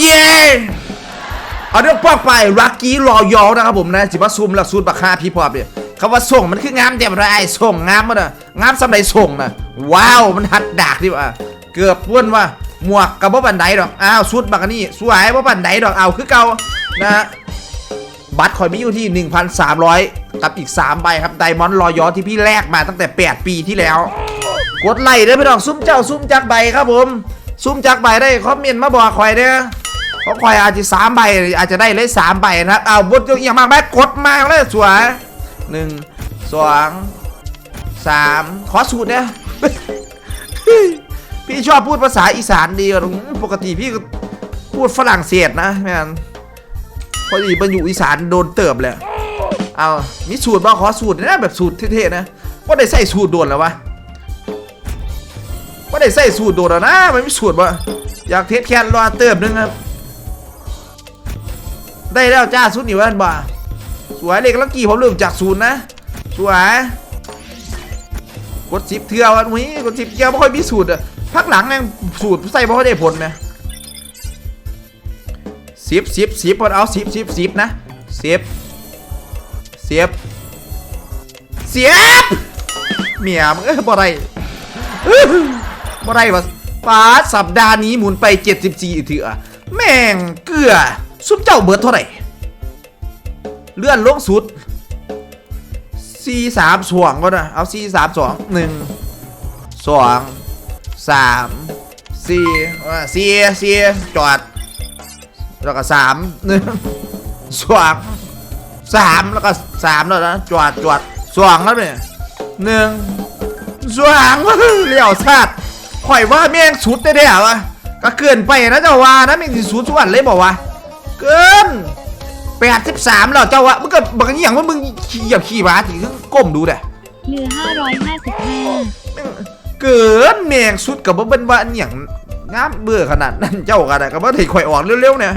เย่เอาเรื่องพวกไปรักกี้รอยอนะครับผมนะจิบซุ่มหลักสูตรบักคาพี่พอบเนี่ยคำว่าส่งมันคืองามเต็มไรส่งงามมันอะงามสำหรับส่งนะว้าวมันหัดดากดิว่าเกือบพ้วนว่าหมวกกับบ่บันไดดอกอ้าวสุดบักอันนี่สวยบ่บันไดดอกเอาคือเก่านะฮะบัตรคอยมีอยู่ที่ 1,300 กับอีก 3 ใบครับไดมอนด์รอยอที่พี่แลกมาตั้งแต่ 8 ปีที่แล้ว กดไลค์เด้อพี่น้องซุ้มเจ้าซุ้มจักใบครับผม ซุ้มจักใบได้คอมเมนต์มาบอกคอยเด้อ เพราะคอยอาจจะสามใบอาจจะได้เลยสามใบนะเอาบดยกอย่างมากแม่กดมาเลยสวยหนึ่งสองสามขอสูตรเนี่ยพี่ชอบพูดภาษาอีสานดีกว่าปกติพี่ก็พูดฝรั่งเศสนะแม่นพอดีมันอยู่อีสานโดนเติบเลยเอามีสูตรบ้าขอสูตรนะแบบสูตรเท่ๆนะว่าได้ใส่สูตรโดนแล้ววะว่าได้ใส่สูตรโดนแล้วนะมันมีสูตรบ่อยากเทสแคนรอเติบนึงครับ ได้แล้วจ้าสุดนี่วันบ่าสวยเล็กลักกี้ผมเริ่มจากศูนย์นะสวยกดสิบเทือวันนี้กดสิบเทือไม่ค่อยมีสูตรอะพักหลังแม่งสูตรใส่ไม่ค่อยได้ผลนะสิบสิบสิบพอเอาสิบสิบสิบนะสิบสิบเสียบเมียมึงเอ้ยบ่ได้บ่ได้วะป้าสัปดาห์นี้หมุนไป 74เถื่อแม่งเกลือ ซุปเจ้าเบิร์ดเท่าไหร่เลื่อนลงสุด C สามสวงก็นะเอา C สามสองหนึ่งสองสามสี่สี่สี่จอด แล้วก็สามหนึ่งสองสามแล้วก็สามแล้วนะจวดจวดสองแล้วเนี่ยหนึ่งสองเลี้ยวซาดข่อยว่าแม่งสุดได้ๆวะก็เกินไปนะเจ้าว่านะแม่งสิสุดส่วนเลยบอกว่า เกินแปดสิบสามแล้วเจ้าวะมึงก็บางอย่างว่ามึงขี่อย่าขี่ม้าถึงก้มดูเด้เหลือ555เกินแม่งสุดกับบ่เป็นว่าอันอย่างงามเบื่อขนาดนั้นเจ้ากันอะก็บ่ได้ข่อยออกเร็วๆเนี่ย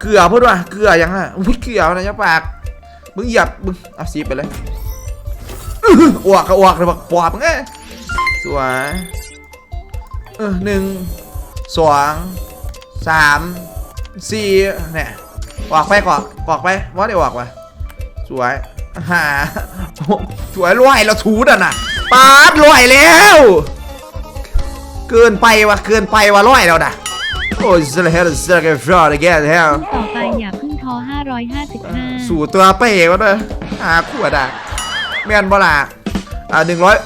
เกลือพูดว่าเกลือยังอะอุ้ยเกลือนะยะปากมึงหยับมึงเอาสีไปเลยอื้ออวกก็อวกเลยบอกปอบมึงไงสวยเออหนึ่งสอง สามสี่เนี่ยออกไปกอนออกไปว่าได้ออกไปสวยหาสวยรวยเราถูดอะนะปาดรวยแล้ว เกินไปว่ะเกินไปว่ะร้อยแล้วนะโอ้ยจะเฮลจะเกฟรอดแกแฮลต่อไปอย่าเพึ่งท้อ555 สู่ตัวเป๋วะเด้อหาขวดอะแม่นบ่ล่ะอ่าหนึ่งร้อย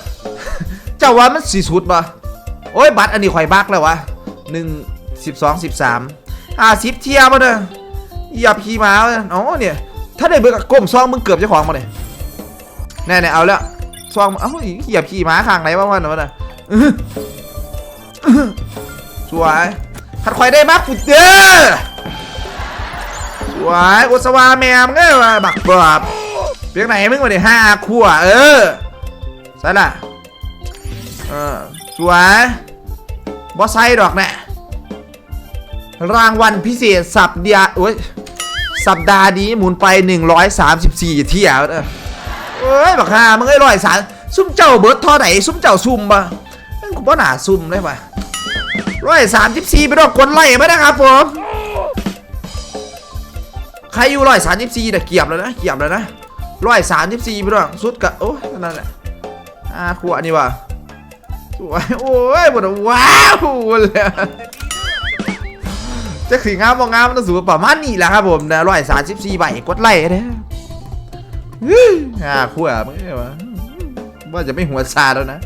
เจ้าว่ามันสี่สุดป่ะโอ้ยบัตรอันนี้ข่อยบักแล้ววะหนึ่ง สิบสองสิบสามอ่าสิบเทียมาเด้ออย่าพีมาเว้ยอ๋อเนี่ย ถ้าได้เบิกก้มซองมึงเกือบจ้าของมาเลยแน่ๆเอาแล้วซองเอ้าเหยียบขี่ม้าข้างไหนวะวันนั้นวะน่ะอื้ออื้อสวยขัดข่อยได้มากฟุดเด้อสวยอุสวาแมมเงี้ยบักบอบเพียงไหนมึงมาดิห้าขั้วเออใช่ละเออสวยบอสไซดอกแน่ รางวัลพิเศษสัปดาห์โอ้ยสัปดาห์นี้หมุนไป 134 เที่ยวเอ้ยบักฮามึงไอ้ร้อยสามซุ่มเจ้าเบิร์ดท่อไหนซุ่มเจ้าซุ่มปะนั่นกูบ่หนาซุ่มได้ปะร้อยสามสิบสี่ไปดอกกดไล่ไหมนะครับผมใครอยู่ร้อยสามสิบสี่แต่เกียบแล้วนะเกียบแล้วนะร้อยสามสิบสี่ไปด้วยสุดกะโอ้ยนั่นแหละอาขวดนี่วะสวยโอ้ยหมดว้าวเลย จะขืองามบ่งงามมันต้องสูงประมาณนี้แหละครับผมนะร้อยสามสิบสี่ใบกดไล่เนี่ยอ่าขวดมึงวะว่าจะไม่หัวซาแล้วนะ